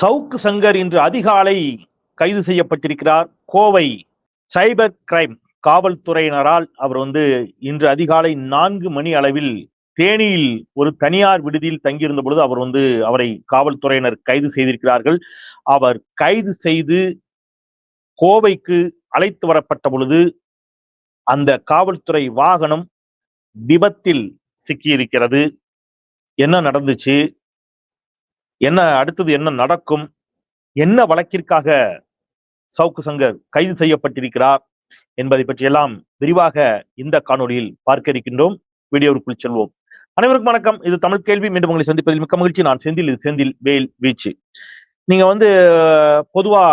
சவுக்கு சங்கர் இன்று அதிகாலை கைது செய்யப்பட்டிருக்கிறார். கோவை சைபர் கிரைம் காவல்துறையினரால் அவர் வந்து இன்று அதிகாலை நான்கு மணி அளவில் தேனியில் ஒரு தனியார் விடுதியில் தங்கியிருந்த பொழுது அவர் வந்து அவரை காவல்துறையினர் கைது செய்திருக்கிறார்கள். அவர் கைது செய்து கோவைக்கு அழைத்து வரப்பட்ட பொழுது அந்த காவல்துறை வாகனம் விபத்தில் சிக்கியிருக்கிறது. என்ன நடந்துச்சு? என்ன அடுத்தது என்ன நடக்கும்? என்ன வழக்கிற்காக சவுக்கு சங்கர் கைது செய்யப்பட்டிருக்கிறார் என்பதை பற்றியெல்லாம் விரிவாக இந்த காணொலியில் பார்க்க இருக்கின்றோம். வீடியோவிற்குள் செல்வோம். அனைவருக்கும் வணக்கம். இது தமிழ் கேள்வி. மீண்டும் உங்களை சந்திப்பதில் மிக்க மகிழ்ச்சி. நான் செந்தில். இது செந்தில் வேல் வீச்சு. நீங்க வந்து பொதுவா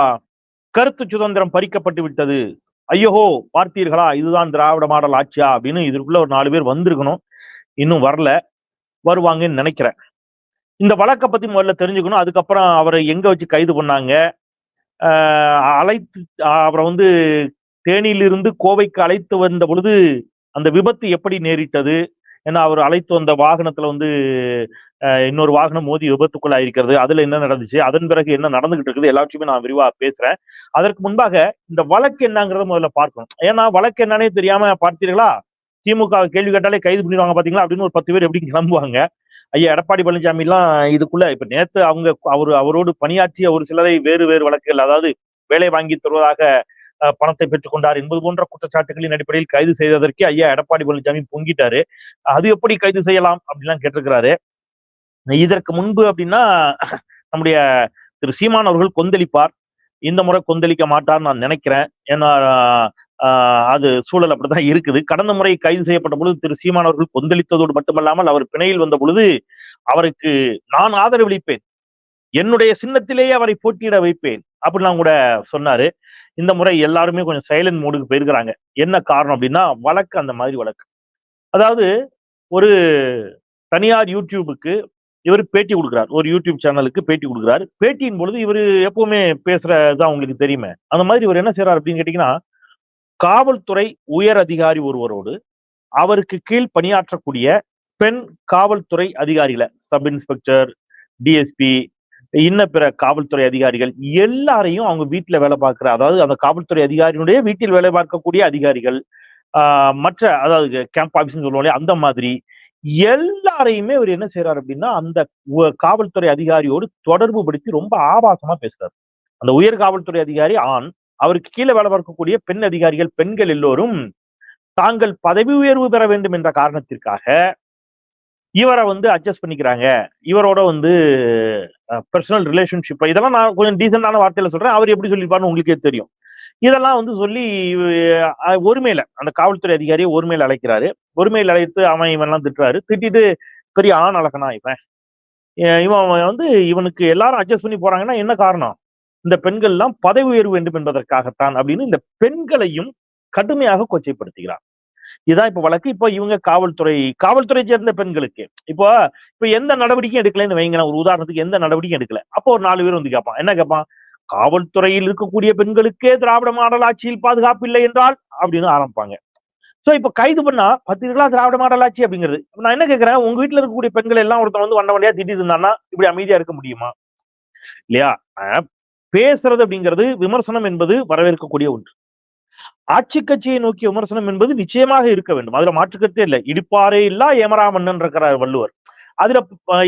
கருத்து சுதந்திரம் பறிக்கப்பட்டு விட்டது. ஐயோஹோ பார்த்தீர்களா? இதுதான் திராவிட மாடல் ஆட்சியா? அப்படின்னு இதற்குள்ள ஒரு நாலு பேர் வந்திருக்கணும். இன்னும் வரல. வருவாங்கன்னு நினைக்கிறேன். இந்த வழக்கை பத்தி முதல்ல தெரிஞ்சுக்கணும். அதுக்கப்புறம் அவரை எங்க வச்சு கைது பண்ணாங்க? அழைத்து அவரை வந்து தேனியிலிருந்து கோவைக்கு அழைத்து வந்த பொழுது அந்த விபத்து எப்படி நேரிட்டது? ஏன்னா அவர் அழைத்து வந்த வாகனத்துல வந்து இன்னொரு வாகனம் மோதி விபத்துக்குள்ள இருக்கிறது அதுல என்ன நடந்துச்சு? அதன் பிறகு என்ன நடந்துகிட்டு இருக்குது? எல்லாத்தையுமே நான் விரிவா பேசுறேன். அதற்கு முன்பாக இந்த வழக்கு என்னங்கிறத முதல்ல பார்க்கணும். ஏன்னா வழக்கு என்னன்னே தெரியாம பார்த்தீர்களா? திமுக கேள்வி கேட்டாலே கைது பண்ணிடுவாங்க பாத்தீங்களா? அப்படின்னு ஒரு பத்து பேர் எப்படி கிளம்புவாங்க? ஐயா எடப்பாடி பழனிசாமி எல்லாம் இதுக்குள்ள இப்ப நேத்து அவங்க அவர் அவரோடு பணியாற்றிய ஒரு சிலரை வேறு வேறு வழக்குகள் அதாவது வேலை வாங்கி தருவதாக பணத்தை பெற்றுக்கொண்டார் என்பது போன்ற குற்றச்சாட்டுகளின் அடிப்படையில் கைது செய்ததற்கு ஐயா எடப்பாடி பழனிசாமி பொங்கிட்டாரு. அது எப்படி கைது செய்யலாம் அப்படின்லாம் கேட்டிருக்கிறாரு. இதற்கு முன்பு அப்படின்னா நம்முடைய திரு சீமான் அவர்கள் கொந்தளிப்பார். இந்த முறை கொந்தளிக்க மாட்டார் நான் நினைக்கிறேன். ஏன்னா அது சூழல் அப்படிதான் இருக்குது. கடந்த முறை கைது செய்யப்பட்ட பொழுது திரு சீமான் அவர்கள் கொந்தளித்ததோடு மட்டுமல்லாமல் அவர் பிணையில் வந்த பொழுது அவருக்கு நான் ஆதரவளிப்பேன். என்னுடைய சின்னத்திலேயே அவரை போட்டியிட வைப்பேன் அப்படிலாம் கூட சொன்னாரு. இந்த முறை எல்லாருமே கொஞ்சம் சைலண்ட் மோடுக்கு போயிருக்கிறாங்க. என்ன காரணம் அப்படின்னா வழக்கு அந்த மாதிரி வழக்கு. அதாவது ஒரு தனியார் யூடியூபுக்கு இவர் பேட்டி கொடுக்குறார். ஒரு யூடியூப் சேனலுக்கு பேட்டி கொடுக்குறாரு. பேட்டியின் பொழுது இவர் எப்பவுமே பேசுறதுதான் உங்களுக்கு தெரியுமே. அந்த மாதிரி இவர் என்ன செய்யறாரு அப்படின்னு கேட்டீங்கன்னா காவல்துறை உயர் அதிகாரி ஒருவரோடு அவருக்கு கீழ் பணியாற்றக்கூடிய பெண் காவல்துறை அதிகாரிகளை சப் இன்ஸ்பெக்டர் டிஎஸ்பி இன்ன பிற காவல்துறை அதிகாரிகள் எல்லாரையும் அவங்க வீட்டுல வேலை பார்க்கிற அதாவது அந்த காவல்துறை அதிகாரியினுடைய வீட்டில் வேலை பார்க்கக்கூடிய அதிகாரிகள் மற்ற அதாவது கேம்ப் ஆபீஸ்னு சொல்லுவோம் அந்த மாதிரி எல்லாரையுமே அவர் என்ன செய்யறாரு அப்படின்னா அந்த காவல்துறை அதிகாரியோடு தொடர்பு படுத்தி ரொம்ப ஆபாசமா பேசுறாரு. அந்த உயர் காவல்துறை அதிகாரி ஆண் அவருக்கு கீழே வேலை பார்க்கக்கூடிய பெண் அதிகாரிகள் பெண்கள் எல்லோரும் தாங்கள் பதவி உயர்வு பெற வேண்டும் என்ற காரணத்திற்காக இவரை வந்து அட்ஜஸ்ட் பண்ணிக்கிறாங்க. இவரோட வந்து பர்சனல் ரிலேஷன்ஷிப் இதெல்லாம் நான் கொஞ்சம் டீசெண்டான வார்த்தையில சொல்றேன். அவர் எப்படி சொல்லியிருப்பாருன்னு உங்களுக்கே தெரியும். இதெல்லாம் வந்து சொல்லி ஒருமையில அந்த காவல்துறை அதிகாரியை ஒருமையில அழைக்கிறாரு. ஒருமையில அழைத்து அவன் இவன்லாம் திட்டுறாரு. திட்டிட்டு பெரிய ஆண் அழகனா இவன். இவன் வந்து இவனுக்கு எல்லாரும் அட்ஜஸ்ட் பண்ணி போறாங்கன்னா என்ன காரணம்? இந்த பெண்கள் எல்லாம் பதவி உயர்வு வேண்டும் என்பதற்காகத்தான் அப்படின்னு இந்த பெண்களையும் கடுமையாக கொச்சைப்படுத்துகிறார். இதான் இப்ப வழக்கு. இப்போ இவங்க காவல்துறை காவல்துறை சேர்ந்த பெண்களுக்கு. இப்போ இப்ப எந்த நடவடிக்கையும் எடுக்கலன்னு வைங்களேன். ஒரு உதாரணத்துக்கு எந்த நடவடிக்கையும் எடுக்கல. அப்போ ஒரு நாலு பேர் வந்து கேட்பான். என்ன கேட்பான்? காவல்துறையில் இருக்கக்கூடிய பெண்களுக்கே திராவிட மாடல் ஆட்சியில் பாதுகாப்பு இல்லை என்றால் அப்படின்னு ஆரம்பிப்பாங்க. சோ இப்ப கைது பண்ணா பத்திரிகளா திராவிட மாடல் ஆட்சி அப்படிங்கிறது. நான் என்ன கேட்கிறேன்? உங்க வீட்டுல இருக்கக்கூடிய பெண்கள் எல்லாம் ஒருத்தன் வந்து வண்ட வண்டியா திட்டிட்டு இருந்தான்னா இப்படி அமைதியா இருக்க முடியுமா? இல்லையா? பேசுறது அப்படிங்கிறது விமர்சனம் என்பது வரவேற்கக்கூடிய ஒன்று. ஆட்சி கட்சியை நோக்கிய விமர்சனம் என்பது நிச்சயமாக இருக்க வேண்டும். அதுல மாற்றுக்கருத்தே இல்லை. இடிப்பாரே இல்லா ஏமரா மன்னன் இருக்கிறார் வள்ளுவர். அதுல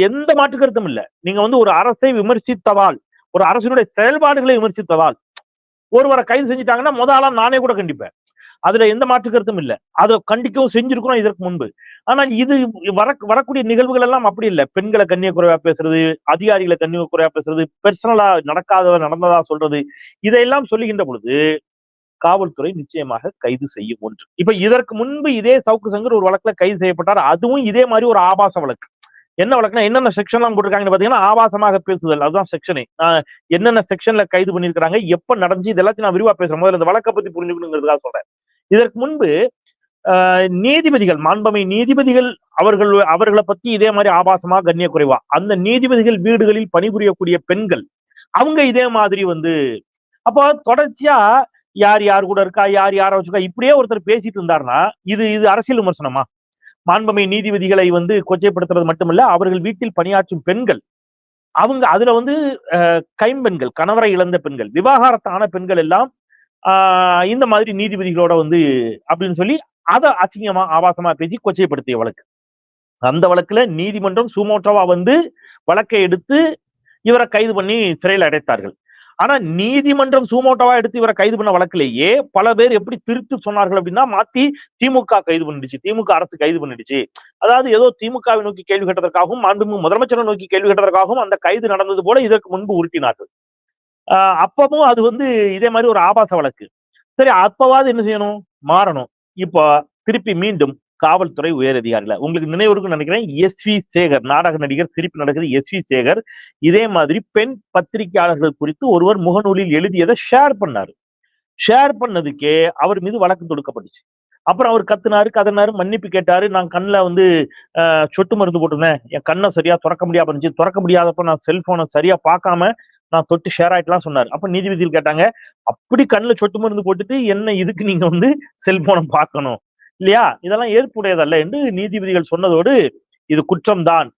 எந்த மாற்றுக்கருத்தும் இல்லை இல்ல. நீங்க வந்து ஒரு அரசை விமர்சித்ததால் ஒரு அரசினுடைய செயல்பாடுகளை விமர்சித்ததால் ஒருவரை கைது செஞ்சுட்டாங்கன்னா முத ஆளா நானே கூட கண்டிப்பேன். அதுல எந்த மாற்று கருத்தும் இல்லை. அதை கண்டிக்கவும் செஞ்சிருக்கிறோம் இதற்கு முன்பு. ஆனால் இது வர வரக்கூடிய நிகழ்வுகள் எல்லாம் அப்படி இல்லை. பெண்களை கண்ணிய குறைவா பேசுறது அதிகாரிகளை கண்ணிய குறைவா பேசுறது பெர்சனலா நடக்காத நடந்ததா சொல்றது இதையெல்லாம் சொல்லுகின்ற பொழுது காவல்துறை நிச்சயமாக கைது செய்யும் ஒன்று. இப்ப இதற்கு முன்பு இதே சவுக்கு சங்கர் ஒரு வழக்குல கைது செய்யப்பட்டார். அதுவும் இதே மாதிரி ஒரு ஆபாச வழக்கு. என்ன வழக்குனா என்னென்ன செக்ஷன்லாம் போட்டிருக்காங்கன்னு பாத்தீங்கன்னா ஆபாசமாக பேசுதல். அதுதான் செக்ஷனே என்னென்ன செக்ஷன்ல கைது பண்ணிருக்காங்க எப்ப நடந்துச்சு இது எல்லாத்தையும் நான் விரிவா பேசுறேன். முதல்ல இந்த வழக்கை பத்தி புரிஞ்சுக்கணுங்கிறதுக்காக சொல்றேன். இதற்கு முன்பு நீதிபதிகள் மாண்பமை நீதிபதிகள் அவர்கள் அவர்களை பத்தி இதே மாதிரி ஆபாசமா கண்ணிய குறைவா அந்த நீதிபதிகள் வீடுகளில் பணிபுரியக்கூடிய பெண்கள் அவங்க இதே மாதிரி வந்து அப்போ தொடர்ச்சியா யார் யார் கூட இருக்கா யார் யாரை வச்சுக்கா இப்படியே ஒருத்தர் பேசிட்டு இருந்தாருன்னா இது இது அரசியல் விமர்சனமா? மாண்பமை நீதிபதிகளை வந்து கொச்சைப்படுத்துறது மட்டுமல்ல அவர்கள் வீட்டில் பணியாற்றும் பெண்கள் அவங்க அதுல வந்து கைம்பெண்கள் கணவரை இழந்த பெண்கள் விவாகரத்தான பெண்கள் எல்லாம் இந்த மாதிரி நீதிபதிகளோட வந்து அப்படின்னு சொல்லி அதை அசிங்கமா ஆபாசமா பேசி கொச்சைப்படுத்திய வழக்கு. அந்த வழக்குல நீதிமன்றம் சுமோட்டோவா வந்து வழக்கை எடுத்து இவரை கைது பண்ணி சிறையில் அடைத்தார்கள். ஆனா நீதிமன்றம் சுமோட்டோவா எடுத்து இவரை கைது பண்ண வழக்கிலேயே பல பேர் எப்படி திருத்து சொன்னார்கள் அப்படின்னா மாத்தி திமுக கைது பண்ணிடுச்சு. திமுக அரசு கைது பண்ணிடுச்சு. அதாவது ஏதோ திமுகவை நோக்கி கேள்வி கேட்டதற்காகவும் மாண்புமிகு முதலமைச்சரை நோக்கி கேள்வி கேட்டதற்காகவும் அந்த கைது நடந்தது போல இதற்கு முன்பு உருட்டினார்கள். அப்பவும் அது வந்து இதே மாதிரி ஒரு ஆபாச வழக்கு. சரி அப்பவாது என்ன செய்யணும்? மாறணும். இப்போ திருப்பி மீண்டும் காவல்துறை உயர் அதிகாரில உங்களுக்கு நினைவு நினைக்கிறேன் எஸ் வி சேகர் நாடக நடிகர் சிரிப்பு நடிகர் எஸ் வி சேகர் இதே மாதிரி பெண் பத்திரிகையாளர்கள் குறித்து ஒருவர் முகநூலில் எழுதியதை ஷேர் பண்ணாரு. ஷேர் பண்ணதுக்கே அவர் மீது வழக்கு தொடுக்கப்பட்டுச்சு. அப்புறம் அவர் கத்துனாரு கதனாரு மன்னிப்பு கேட்டாரு. நான் கண்ணில் வந்து சொட்டு மருந்து போட்டிருந்தேன். என் கண்ணை சரியா திறக்க முடியாம இருந்துச்சு. திறக்க முடியாதப்ப நான் செல்போனை சரியா பார்க்காம நான் தொட்டு ஷேர் ஆயிட்டுலாம் சொன்னார். அப்ப நீதிபதிகள் கேட்டாங்க அப்படி கண்ணுல சொட்டு மருந்து போட்டுட்டு என்ன இதுக்கு நீங்க வந்து செல்போனை பார்க்கணும்? இல்லையா? இதெல்லாம் ஏற்புடையதல்ல என்று நீதிபதிகள் சொன்னதோடு இது குற்றம்தான்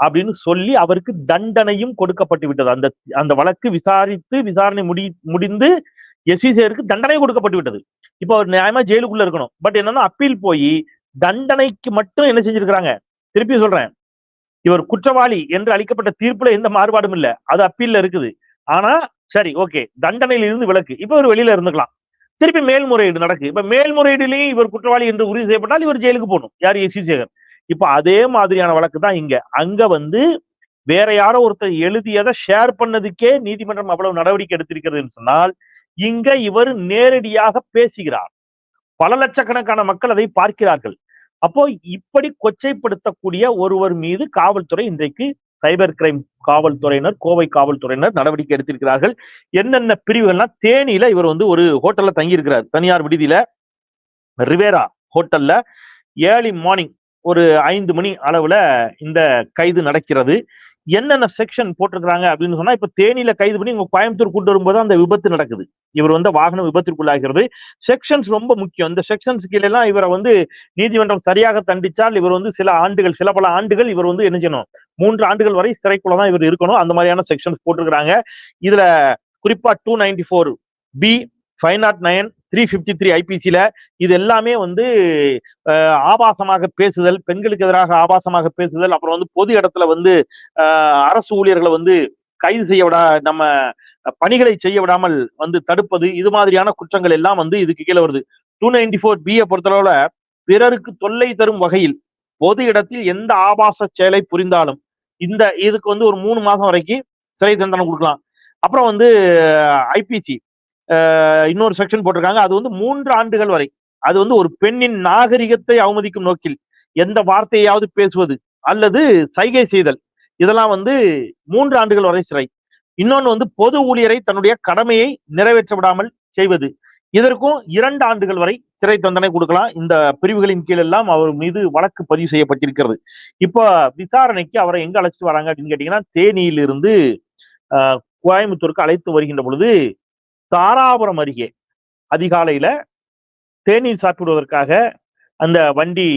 அப்படின்னு சொல்லி அவருக்கு தண்டனையும் கொடுக்கப்பட்டு விட்டது. அந்த அந்த வழக்கு விசாரித்து விசாரணை முடி முடிந்து எஸ்விசிஆருக்கு தண்டனை கொடுக்கப்பட்டு விட்டது. இப்போ அவர் நியாயமா ஜெயிலுக்குள்ள இருக்கணும். பட் என்னன்னா அப்பீல் போய் தண்டனைக்கு மட்டும் என்ன செஞ்சிருக்கிறாங்க? திருப்பி சொல்றேன். இவர் குற்றவாளி என்று அளிக்கப்பட்ட தீர்ப்புல எந்த மாறுபாடும் இல்ல. அது அப்பீல்ல இருக்குது. ஆனா சரி ஓகே. தண்டனையில் இருந்து விலக்கு. இப்ப இவர் வெளியில இருந்துக்கலாம். திருப்பி மேல்முறையீடு நடக்கு. இப்ப மேல்முறையீடுலயும் இவர் குற்றவாளி என்று உறுதி செய்யப்பட்டால் இவர் ஜெயிலுக்கு போகணும். யார் எஸ் சேகர் இப்ப அதே மாதிரியான வழக்கு தான் இங்க. அங்க வந்து வேற யாரோ ஒருத்தர் எழுதியதை ஷேர் பண்ணதுக்கே நீதிமன்றம் அவ்வளவு நடவடிக்கை எடுத்திருக்கிறதுன்னு சொன்னால் இங்க இவர் நேரடியாக பேசுகிறார். பல லட்சக்கணக்கான மக்கள் அதை பார்க்கிறார்கள். அப்போ இப்படி கொச்சைப்படுத்தக்கூடிய ஒருவர் மீது காவல்துறை இன்றைக்கு சைபர் கிரைம் காவல்துறையினர் கோவை காவல்துறையினர் நடவடிக்கை எடுத்திருக்கிறார்கள். என்னென்ன பிரிவுகள்னா தேனியில இவர் வந்து ஒரு ஹோட்டல்ல தங்கியிருக்கிறார். தனியார் விடுதியில ரிவேரா ஹோட்டல்ல ஏர்லி மார்னிங் ஒரு ஐந்து மணி அளவுல இந்த கைது நடக்கிறது. என்னென்ன செக்ஷன் போட்டிருக்கிறாங்க அப்படின்னு சொன்னா இப்ப தேனியில கைது பண்ணி இங்க கோயம்புத்தூர் கூட்டு வரும்போது அந்த விபத்து நடக்குது. இவர் வந்து வாகனம் விபத்திற்குள்ளாகிறது. செக்ஷன்ஸ் ரொம்ப முக்கியம். இந்த செக்ஷன்ஸ் கீழெல்லாம் இவரை வந்து நீதிமன்றம் சரியாக தண்டிச்சால் இவர் வந்து சில ஆண்டுகள் சில பல ஆண்டுகள் இவர் வந்து என்ன செய்யணும்? மூன்று ஆண்டுகள் வரை சிறைக்குள்ள தான் இவர் இருக்கணும். அந்த மாதிரியான செக்ஷன்ஸ் போட்டிருக்கிறாங்க. இதுல குறிப்பா two ninety four B five nought nine three fifty three ஐபிசியில இது எல்லாமே வந்து ஆபாசமாக பேசுதல் பெண்களுக்கு எதிராக ஆபாசமாக பேசுதல் அப்புறம் வந்து பொது இடத்துல வந்து அரசு ஊழியர்களை வந்து கைது செய்ய விடா நம்ம பணிகளை செய்ய விடாமல் வந்து தடுப்பது இது மாதிரியான குற்றங்கள் எல்லாம் வந்து இதுக்கு கீழே வருது. டூ நைன்டி ஃபோர் பிஏ பொறுத்தளவுல பிறருக்கு தொல்லை தரும் வகையில் பொது இடத்தில் எந்த ஆபாச செயலை புரிந்தாலும் இந்த இதுக்கு வந்து ஒரு மூணு மாசம் வரைக்கும் சிறை தண்டனை கொடுக்கலாம். அப்புறம் வந்து ஐபிசி இன்னொரு செக்ஷன் போட்டிருக்காங்க. அது வந்து மூன்று ஆண்டுகள் வரை. அது வந்து ஒரு பெண்ணின் நாகரிகத்தை அவமதிக்கும் நோக்கில் எந்த வார்த்தையாவது பேசுவது அல்லது சைகை செய்தல். இதெல்லாம் வந்து மூன்று ஆண்டுகள் வரை சிறை. இன்னொன்னு வந்து பொது ஊழியரை தன்னுடைய கடமையை நிறைவேற்ற விடாமல் செய்வது. இதற்கும் இரண்டு ஆண்டுகள் வரை சிறை தண்டனை கொடுக்கலாம். இந்த பிரிவுகளின் கீழ் எல்லாம் அவர் மீது வழக்கு பதிவு செய்யப்பட்டிருக்கிறது. இப்போ விசாரணைக்கு அவரை எங்க அழைச்சிட்டு வராங்க அப்படின்னு கேட்டீங்கன்னா தேனியிலிருந்து ஆஹ், கோயம்புத்தூருக்கு அழைத்து வருகின்ற பொழுது தாராபுரம் அருகே அதிகாலையில தேநீர் சாப்பிடுவதற்காக அந்த வண்டி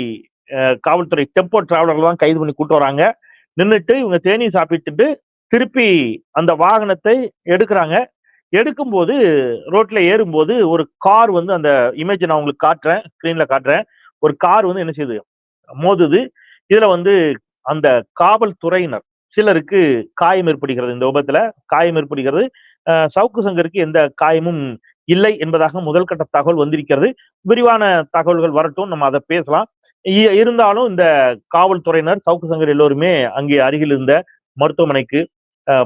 காவல்துறை டெம்போ டிராவலர்கள் தான் கைது பண்ணி கூட்டு வராங்க. நின்றுட்டு இவங்க தேநீர் சாப்பிட்டுட்டு திருப்பி அந்த வாகனத்தை எடுக்கிறாங்க. எடுக்கும்போது ரோட்ல ஏறும்போது ஒரு கார் வந்து அந்த இமேஜ் நான் உங்களுக்கு காட்டுறேன் ஸ்கிரீன்ல காட்டுறேன். ஒரு கார் வந்து என்ன செய்யுது மோதுது. இதுல வந்து அந்த காவல்துறையினர் சிலருக்கு காயம் ஏற்படுகிறது. இந்த விபத்துல காயம் ஏற்படுகிறது. சவுக்கு சங்கருக்கு எந்த காயமும் இல்லை என்பதாக முதல் கட்ட தகவல் வந்திருக்கிறது. விரிவான தகவல்கள் வரட்டும். நம்ம அதை பேசலாம். இ- இருந்தாலும் இந்த காவல்துறையினர் சவுக்கு சங்கர் எல்லோருமே அங்கே அருகில் இருந்த மருத்துவமனைக்கு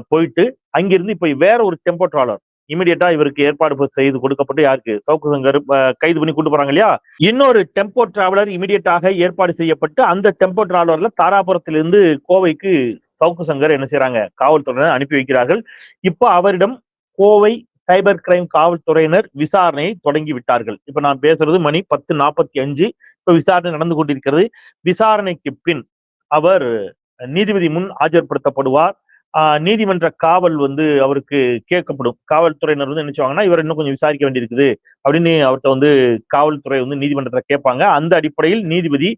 போயிட்டு அங்கிருந்து இப்ப வேற ஒரு டெம்போ டிராலர் இமீடியட்டா இவருக்கு ஏற்பாடு செய்து கொடுக்கப்பட்டு யாருக்கு? சவுக்கு சங்கர் கைது பண்ணி கொண்டு போறாங்க இல்லையா? இன்னொரு டெம்போ டிராவலர் இமீடியட்டாக ஏற்பாடு செய்யப்பட்டு அந்த டெம்போ டிராவலர்ல தாராபுரத்திலிருந்து கோவைக்கு சவுக்கு சங்கர் என்ன செய்யறாங்க காவல்துறையினர் அனுப்பி வைக்கிறார்கள். இப்போ அவரிடம் கோவை சைபர் கிரைம் காவல்துறையினர் விசாரணையை தொடங்கி விட்டார்கள் இப்ப நான் பேசுறது மணி பத்து நாற்பத்தி அஞ்சு. இப்ப விசாரணை நடந்து கொண்டிருக்கிறது. விசாரணைக்கு பின் அவர் நீதிபதி முன் ஆஜர்படுத்தப்படுவார். நீதிமன்ற காவல் வந்து அவருக்கு கேட்கப்படும். காவல்துறையினர் வந்து என்ன இவர் இன்னும் கொஞ்சம் விசாரிக்க வேண்டியிருக்குது அப்படின்னு அவர்கிட்ட வந்து காவல்துறை வந்து நீதிமன்றத்தை கேட்பாங்க. அந்த அடிப்படையில் நீதிபதி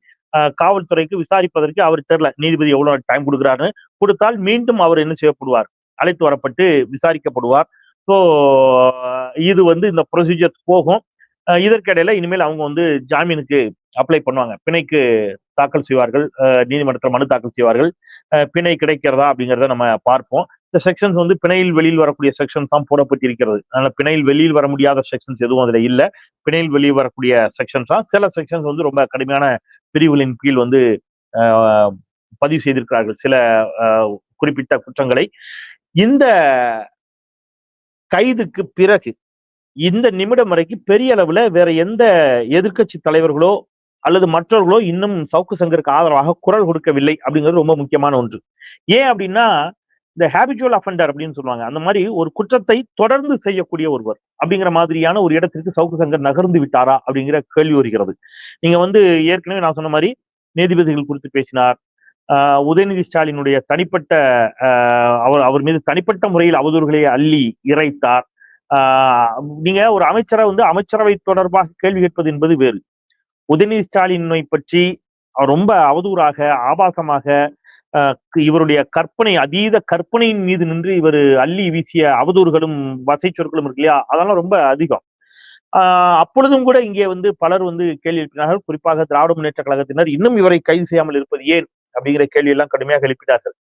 காவல்துறைக்கு விசாரிப்பதற்கு அவர் தெரியல நீதிபதி எவ்வளவு டைம் கொடுக்குறாருன்னு. கொடுத்தால் மீண்டும் அவர் என்ன செய்யப்படுவார்? அழைத்து வரப்பட்டு விசாரிக்கப்படுவார். ஸோ இது வந்து இந்த ப்ரொசீஜர் போகும். இதற்கிடையில இனிமேல் அவங்க வந்து ஜாமீனுக்கு அப்ளை பண்ணுவாங்க. பிணைக்கு தாக்கல் செய்வார்கள். நீதிமன்றத்தில் மனு தாக்கல் செய்வார்கள். பிணை கிடைக்கிறதா அப்படிங்கிறத நம்ம பார்ப்போம். இந்த செக்ஷன்ஸ் வந்து பிணையில் வெளியில் வரக்கூடிய செக்ஷன்ஸ் தான் போடப்பட்டிருக்கிறது. அதனால பிணையில் வெளியில் வர முடியாத செக்ஷன்ஸ் எதுவும் அதுல இல்ல. பிணையில் வெளியில் வரக்கூடிய செக்ஷன்ஸ் தான். சில செக்ஷன்ஸ் வந்து ரொம்ப கடுமையான பிரிவுகளின் கீழ் வந்து பதிவு செய்திருக்கிறார்கள். சில குறிப்பிட்ட குற்றங்களை. இந்த கைதுக்கு பிறகு இந்த நிமிடம் வரைக்கும் பெரிய அளவுல வேற எந்த எதிர்க்கட்சி தலைவர்களோ அல்லது மற்றவர்களோ இன்னும் சவுக்கு சங்கருக்கு ஆதரவாக குரல் கொடுக்கவில்லை அப்படிங்கிறது ரொம்ப முக்கியமான ஒன்று. ஏன் அப்படின்னா இந்த ஹேபிச்சுவல் அஃபெண்டர் அப்படின்னு சொல்லுவாங்க. அந்த மாதிரி ஒரு குற்றத்தை தொடர்ந்து செய்யக்கூடிய ஒருவர் அப்படிங்கிற மாதிரியான ஒரு இடத்திற்கு சவுக்கு சங்கர் நகர்ந்து விட்டாரா அப்படிங்கிற கேள்வி வருகிறது. நீங்க வந்து ஏற்கனவே நான் சொன்ன மாதிரி நீதிபதிகள் குறித்து பேசினார் உதயநிதி ஸ்டாலினுடைய தனிப்பட்ட ஆஹ் அவர் அவர் மீது தனிப்பட்ட முறையில் அவதூறுகளை அள்ளி இறைத்தார். ஆஹ் நீங்க ஒரு அமைச்சரை வந்து அமைச்சரவை தொடர்பாக கேள்வி கேட்பது என்பது வேறு. உதயநிதி ஸ்டாலினை பற்றி அவர் ரொம்ப அவதூறாக ஆபாசமாக ஆஹ் இவருடைய கற்பனை அதீத கற்பனையின் மீது நின்று இவர் அள்ளி வீசிய அவதூறுகளும் வசை சொற்களும் இருக்கு இல்லையா? அதெல்லாம் ரொம்ப அதிகம். ஆஹ் அப்பொழுதும் கூட இங்கே வந்து பலர் வந்து கேள்வி எழுப்பினார்கள். குறிப்பாக திராவிட முன்னேற்ற கழகத்தினர் இன்னும் இவரை கைது செய்யாமல் இருப்பது ஏன்? அப்படிங்கிற கேள்வி எல்லாம் கடுமையாக எழுப்பினார்கள்.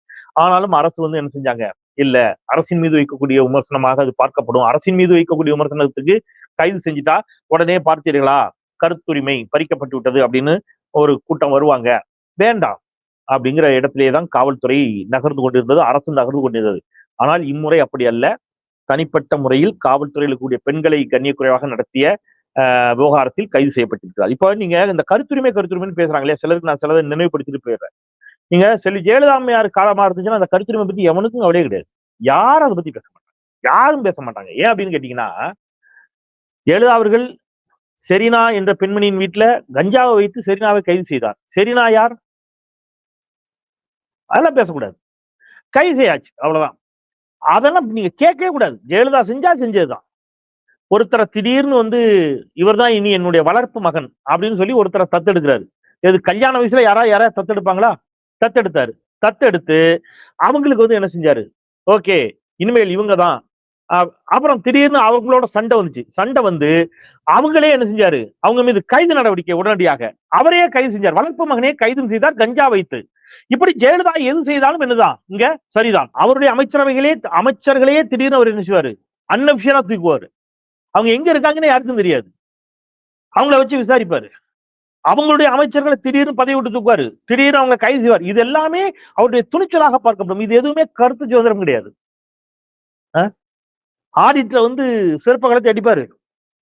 ஆனாலும் அரசு வந்து என்ன செஞ்சாங்க? இல்ல அரசின் மீது வைக்கக்கூடிய விமர்சனமாக அது பார்க்கப்படும். அரசின் மீது வைக்கக்கூடிய விமர்சனத்துக்கு கைது செஞ்சுட்டா உடனே பார்த்தீர்களா? கருத்துரிமை பறிக்கப்பட்டு விட்டது அப்படின்னு ஒரு கூட்டம் வருவாங்க. வேண்டாம் அப்படிங்கிற இடத்திலே தான் காவல்துறை நகர்ந்து கொண்டிருந்தது அரசு நகர்ந்து கொண்டிருந்தது. ஆனால் இம்முறை அப்படி அல்ல. தனிப்பட்ட முறையில் காவல்துறையில் கூடிய பெண்களை கண்ணியக்குறைவாக நடத்திய விவகாரத்தில் கைது செய்யப்பட்டிருக்கிறார். இப்போ நீங்க இந்த கருத்துரிமை கருத்துரிமைன்னு பேசுறாங்களே சிலருக்கு நான் சிலதை நினைவுபடுத்திட்டு போயிடுறேன். நீங்க செல்வி ஜெயலலிதாமையார் காலமா இருந்துச்சுன்னா அந்த கருத்துரிமை பத்தி எவனுக்கும் அவளே கிடையாது. யாரும் அதை பத்தி பேச மாட்டாங்க. யாரும் பேச மாட்டாங்க. ஏன் அப்படின்னு கேட்டீங்கன்னா ஜெயலலிதா அவர்கள் செரினா என்ற பெண்மணியின் வீட்டுல கஞ்சாவை வைத்து செரினாவை கைது செய்தார். செரினா யார்? அதெல்லாம் பேசக்கூடாது. கைது செய்யாச்சு. அவ்வளவுதான். அதெல்லாம் நீங்க கேட்கவே கூடாது. ஜெயலலிதா செஞ்சா செஞ்சதுதான். ஒருத்தரை திடீர்னு வந்து இவர்தான் இனி என்னுடைய வளர்ப்பு மகன் அப்படின்னு சொல்லி ஒருத்தரை தத்தெடுக்கிறாரு. இது கல்யாண வயசுல யாரா யாரா தத்தெடுப்பாங்களா? தத்தெடுத்தாரு. தத்தெடுத்து அவங்களுக்கு வந்து என்ன செஞ்சாரு? ஓகே இனிமேல் இவங்க தான் அப்புறம் திடீர்னு அவங்களோட சண்டை வந்துச்சு. சண்டை வந்து அவங்களே என்ன செஞ்சாரு? அவங்க மீது கைது நடவடிக்கை உடனடியாக அவரையே கைது செஞ்சார். வளர்ப்பு மகனே கைது செய்தார் கஞ்சா வைத்து. இப்படி ஜெயலலிதா எது செய்தாலும் என்னதான்? இங்க சரிதான். அவருடைய அமைச்சரவைகளே அமைச்சர்களே திடீர்னு அவர் என்ன செய்வாரு? அன்னபிஷியலா தூக்குவாரு. அவங்க எங்க இருக்காங்கன்னு யாருக்கும் தெரியாது. அவங்கள வச்சு விசாரிப்பாரு. அவங்களுடைய அமைச்சர்களை திடீர்னு பதவி விட்டு தூக்குவாரு. திடீர்னு அவங்க கை செய்வார். இது எல்லாமே அவருடைய துணிச்சலாக பார்க்கப்படும். இது எதுவுமே கருத்து ஜோதிடம் கிடையாது. ஆடிட்ல வந்து சிறப்பகலத்தை அடிப்பாரு.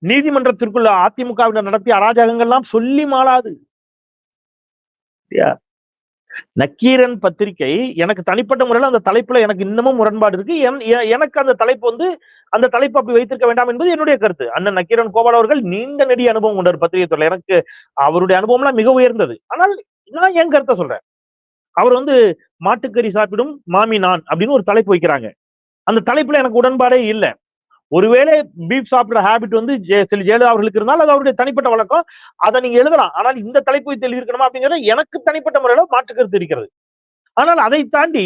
நீதிமன்றத்திற்குள்ள அதிமுகவினர் நடத்திய அராஜகங்கள்லாம் சொல்லி மாளாது. நக்கீரன் பத்திரிகை எனக்கு தனிப்பட்ட முறையில் அந்த தலைப்புல எனக்கு இன்னமும் முரண்பாடு இருக்கு. என்- எனக்கு அந்த தலைப்பு வந்து அந்த தலைப்பு அப்படி வைத்திருக்க வேண்டாம் என்பது என்னுடைய கருத்து. அண்ணன் நக்கீரன் கோபால் அவர்கள் நீண்ட நெடிய அனுபவம் கொண்டார் பத்திரிகை துறையில் எனக்கு அவருடைய அனுபவம்லாம் மிக உயர்ந்தது. ஆனால் நான் என் கருத்தை சொல்றேன். அவர் வந்து மாட்டுக்கறி சாப்பிடும் மாமி நான் அப்படின்னு ஒரு தலைப்பு வைக்கிறாங்க. அந்த தலைப்புல எனக்கு உடன்பாடே இல்லை. ஒருவேளை பீஃப் சாப்பிடுற ஹாபிட் வந்து செல்வி ஜெயலலிதா அவர்களுக்கு இருந்தால் அது அவருடைய தனிப்பட்ட வழக்கம். அதை நீங்க எழுதலாம். ஆனால் இந்த தலைப்பு வைத்து எழுதியிருக்கணுமா அப்படிங்கறது எனக்கு தனிப்பட்ட முறையில மாற்றுக்கருத்து இருக்கிறது. ஆனால் அதை தாண்டி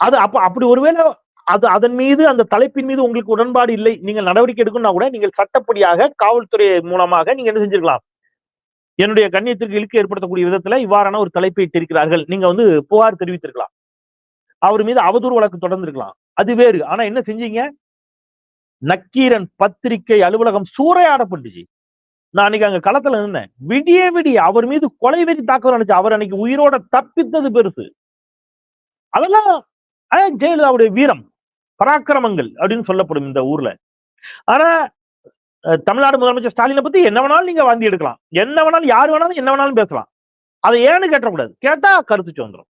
அது அப்ப அப்படி ஒருவேளை அது அதன் மீது அந்த தலைப்பின் மீது உங்களுக்கு உடன்பாடு இல்லை நீங்கள் நடவடிக்கை எடுக்கணும்னா கூட நீங்கள் சட்டப்படியாக காவல்துறை மூலமாக நீங்க என்ன செஞ்சிருக்கலாம்? என்னுடைய கண்ணியத்திற்கு இழுக்கு ஏற்படுத்தக்கூடிய விதத்துல இவ்வாறான ஒரு தலைப்பை இட்டிருக்கிறார்கள். நீங்க வந்து புகார் தெரிவித்திருக்கலாம். அவர் மீது அவதூறு வழக்கு தொடர்ந்திருக்கலாம். அது வேறு. ஆனா என்ன செஞ்சீங்க? நக்கீரன் பத்திரிகை அலுவலகம் சூறையாடப்பட்டுச்சு. நான் அன்னைக்கு அங்க களத்துல நின்னேன். விடிய விடிய அவர் மீது கொலை வெறி தாக்குதல் நினைச்சு அவர் அன்னைக்கு உயிரோட தப்பித்தது பெருசு. அதெல்லாம் ஜெயலலிதாவுடைய வீரம் பராக்கிரமங்கள் அப்படின்னு சொல்லப்படும் இந்த ஊர்ல. ஆனா தமிழ்நாடு முதலமைச்சர் ஸ்டாலினை பத்தி என்ன வேணாலும் நீங்க வாந்தி எடுக்கலாம். என்ன வேணாலும் யார் வேணாலும் என்ன வேணாலும் பேசலாம். அதை ஏன்னு கேட்டக்கூடாது. கேட்டா கருத்து சுதந்திரம்.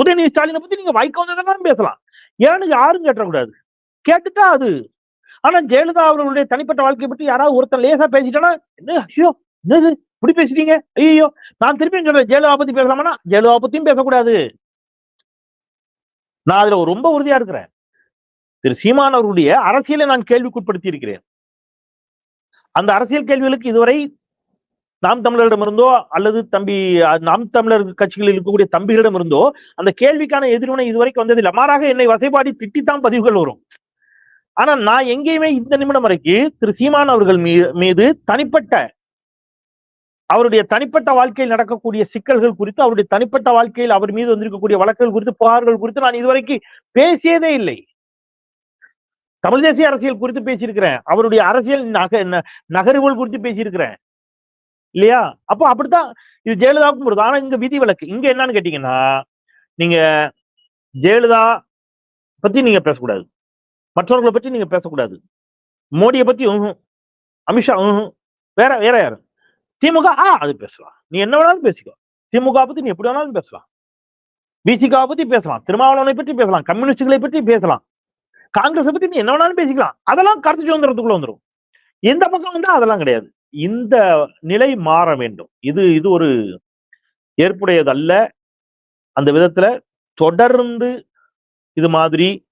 உதயநிதி ஸ்டாலினை பத்தி நீங்க வைக்க வந்ததெல்லாம் பேசலாம். ஏன்னு யாரும் கேட்டக்கூடாது. கேட்டுட்டா அது ஆனா ஜெயலலிதா அவர்களுடைய தனிப்பட்ட வாழ்க்கையை பற்றி யாராவது ஒருத்தர் லேசா பேசிட்டானா? என்ன? ஐயோ என்னது? இப்படி பேசிட்டீங்க? ஐயோ நான் திருப்பியும் சொல்றேன் ஜெயலலிதா பத்தி பேசலாமா ஜெயலலிதா பத்தியும் பேசக்கூடாது. நான் அதுல ரொம்ப உறுதியா இருக்கிறேன். திரு சீமான் அவர்களுடைய அரசியலை நான் கேள்விக்குட்படுத்தி இருக்கிறேன் அந்த அரசியல் கேள்விகளுக்கு இதுவரை நாம் தமிழரிடமிருந்தோ அல்லது தம்பி நாம் தமிழர் கட்சிகளில் இருக்கக்கூடிய தம்பிகளிடம் இருந்தோ அந்த கேள்விக்கான எதிர்வினை இதுவரைக்கும் வந்ததில்லை. மாறாக என்னை வசைபாடி திட்டித்தான் பதிவுகள் வரும். ஆனா நான் எங்கேயுமே இந்த நிமிடம் வரைக்கும் திரு சீமான் அவர்கள் மீது தனிப்பட்ட அவருடைய தனிப்பட்ட வாழ்க்கையில் நடக்கக்கூடிய சிக்கல்கள் குறித்து அவருடைய தனிப்பட்ட வாழ்க்கையில் அவர் மீது வந்திருக்கக்கூடிய வழக்குகள் குறித்து புகார்கள் குறித்து நான் இதுவரைக்கும் பேசியதே இல்லை. தமிழ் தேசிய அரசியல் குறித்து பேசியிருக்கிறேன். அவருடைய அரசியல் நக ந- நகர்வுகள் குறித்து பேசியிருக்கிறேன். இல்லையா? அப்போ அப்படித்தான் இது ஜெயலலிதாவுக்கும் வருது ஆனா இங்க விதி விலக்கு. இங்க என்னன்னு கேட்டீங்கன்னா நீங்க ஜெயலலிதா பத்தி நீங்க பேசக்கூடாது. மற்றவர்களை பற்றி நீங்க பேசக்கூடாது. மோடியை பத்தி அமித்ஷா வேற வேற யாரு? திமுக ஆ அது பேசலாம். நீ என்ன வேணாலும் பேசிக்கோ. திமுக பத்தி நீ எப்படி வேணாலும் பேசலாம். பிசிகா பத்தி பேசலாம். திருமாவளவனை பற்றி பேசலாம். கம்யூனிஸ்டுகளை பற்றி பேசலாம். காங்கிரஸ் பத்தி நீ என்ன வேணாலும் பேசிக்கலாம். அதெல்லாம் கருத்து சுதந்திரத்துக்குள்ள வந்துரும். எந்த பக்கம் வந்தா அதெல்லாம் கிடையாது. இந்த நிலை மாற வேண்டும். இது இது ஒரு ஏற்புடையதல்ல. அந்த விதத்துல தொடர்ந்து இது மாதிரி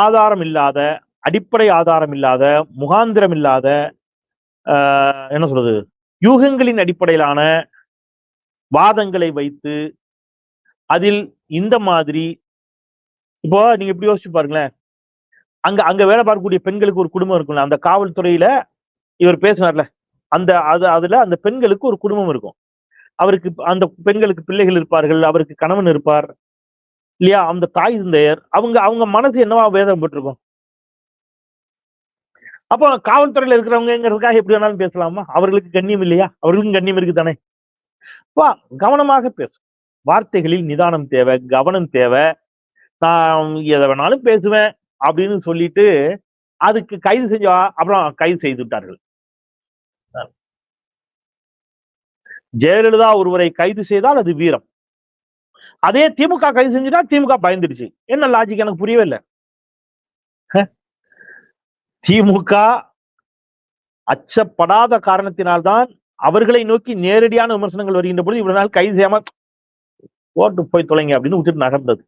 ஆதாரம் இல்லாத அடிப்படை ஆதாரம் இல்லாத முகாந்திரம் இல்லாத என்ன சொல்றது யூகங்களின் அடிப்படையிலான வாதங்களை வைத்து அதில் இந்த மாதிரி இப்போ நீங்க இப்படி யோசிச்சு பாருங்களேன். அங்க அங்க வேலை பார்க்கக்கூடிய பெண்களுக்கு ஒரு குடும்பம் இருக்கும்ல அந்த காவல்துறையில இவர் பேசினார்ல அந்த அது அதுல அந்த பெண்களுக்கு ஒரு குடும்பம் இருக்கும். அவருக்கு அந்த பெண்களுக்கு பிள்ளைகள் இருப்பார்கள் அவருக்கு கணவன் இருப்பார் இல்லையா? அந்த தாய் தந்தையர் அவங்க அவங்க மனசு என்னவா வேதனைப்பட்டிருக்கும்? அப்போ காவல்துறையில இருக்கிறவங்கிறதுக்காக எப்படி வேணாலும் பேசலாமா? அவர்களுக்கு கண்ணியம் இல்லையா? அவர்களுக்கும் கண்ணியம் இருக்கு தானே வா கவனமாக பேசும். வார்த்தைகளில் நிதானம் தேவை கவனம் தேவை. நான் எதை வேணாலும் பேசுவேன் அப்படின்னு சொல்லிட்டு அதுக்கு கைது செஞ்சா அப்புறம் கைது செய்து விட்டார்கள். ஜெயலலிதா ஒருவரை கைது செய்தால் அது வீரம். அதே திமுக கைது செஞ்சுட்டா திமுக பயந்துடுச்சு. என்ன லாஜிக் எனக்கு புரியவே இல்லை. ஹ? திமுக அச்சப்படாத காரணத்தினால்தான் அவர்களை நோக்கி நேரடியான விமர்சனங்கள் வருகின்ற பொழுது இவ்வளவு நாள் கைது செய்யாம ஓட்டு போய் தொலைங்க அப்படின்னு விட்டுட்டு நகர்ந்தது.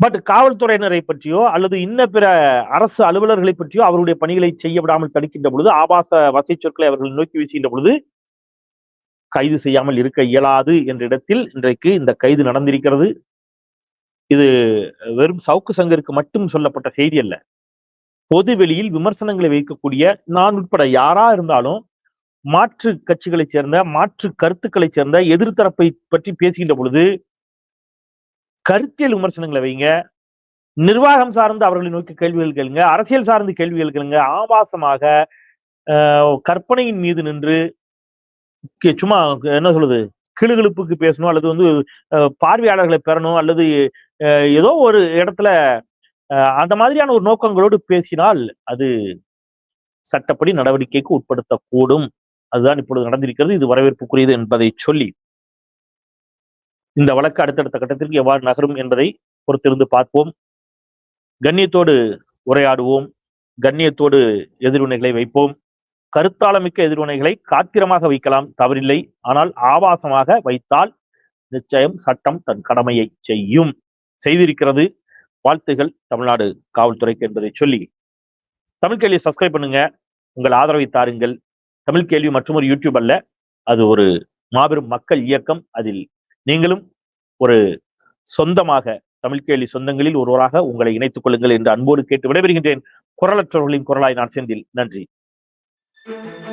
பட் காவல்துறையினரை பற்றியோ அல்லது இன்ன பிற அரசு அலுவலர்களை பற்றியோ அவருடைய பணிகளை செய்ய விடாமல் தடுக்கின்ற பொழுது ஆபாச வசை சொற்களை அவர்கள் நோக்கி வீசுகின்ற பொழுது கைது செய்யாமல் இருக்க இயலாது என்ற இடத்தில் இன்றைக்கு இந்த கைது நடந்திருக்கிறது. இது வெறும் சவுக்கு சங்கருக்கு மட்டும் சொல்லப்பட்ட செய்தி அல்ல. பொது வெளியில் விமர்சனங்களை வைக்கக்கூடிய நான் உட்பட யாரா இருந்தாலும் மாற்று கட்சிகளைச் சேர்ந்த மாற்று கருத்துக்களைச் சேர்ந்த எதிர்த்தரப்பை பற்றி பேசுகின்ற பொழுது கருத்தியல் விமர்சனங்களை வைங்க. நிர்வாகம் சார்ந்து அவர்களை நோக்கி கேள்விகள் கேளுங்க. அரசியல் சார்ந்து கேள்விகள் கேளுங்க. ஆபாசமாக கற்பனையின் மீது நின்று சும்மா என்ன சொல்றது? கிளுகிழுப்புக்கு பேசணும் அல்லது வந்து பார்வையாளர்களை பெறணும் அல்லது அஹ், ஏதோ ஒரு இடத்துல அஹ், அந்த மாதிரியான ஒரு நோக்கங்களோடு பேசினால் அது சட்டப்படி நடவடிக்கைக்கு உட்படுத்தக்கூடும். அதுதான் இப்பொழுது நடந்திருக்கிறது. இது வரவேற்புக்குரியது என்பதை சொல்லி. இந்த வழக்கு அடுத்தடுத்த கட்டத்திற்கு எவ்வாறு நகரும் என்பதை பொறுத்திருந்து பார்ப்போம். கண்ணியத்தோடு உரையாடுவோம். கண்ணியத்தோடு எதிர்வினைகளை வைப்போம். கருத்தாளமிக்க எதிர்வினைகளை காத்திரமாக வைக்கலாம் தவறில்லை. ஆனால் ஆபாசமாக வைத்தால் நிச்சயம் சட்டம் தன் கடமையை செய்யும். செய்திருக்கிறது வாழ்த்துகள் தமிழ்நாடு காவல்துறைக்கு என்பதை சொல்லி. தமிழ் கேள்வியை சப்ஸ்கிரைப் பண்ணுங்க. உங்கள் ஆதரவை தாருங்கள். தமிழ் கேள்வி மற்றும் ஒரு யூடியூப் அல்ல. அது ஒரு மாபெரும் மக்கள் இயக்கம். அதில் நீங்களும் ஒரு சொந்தமாக தமிழ் கேள்வி சொந்தங்களில் ஒருவராக உங்களை இணைத்துக் கொள்ளுங்கள் என்று அன்போடு கேட்டு விடைபெறுகின்றேன். குரலற்றவர்களின் குரலாய் நான் செந்தில். நன்றி. Thank you.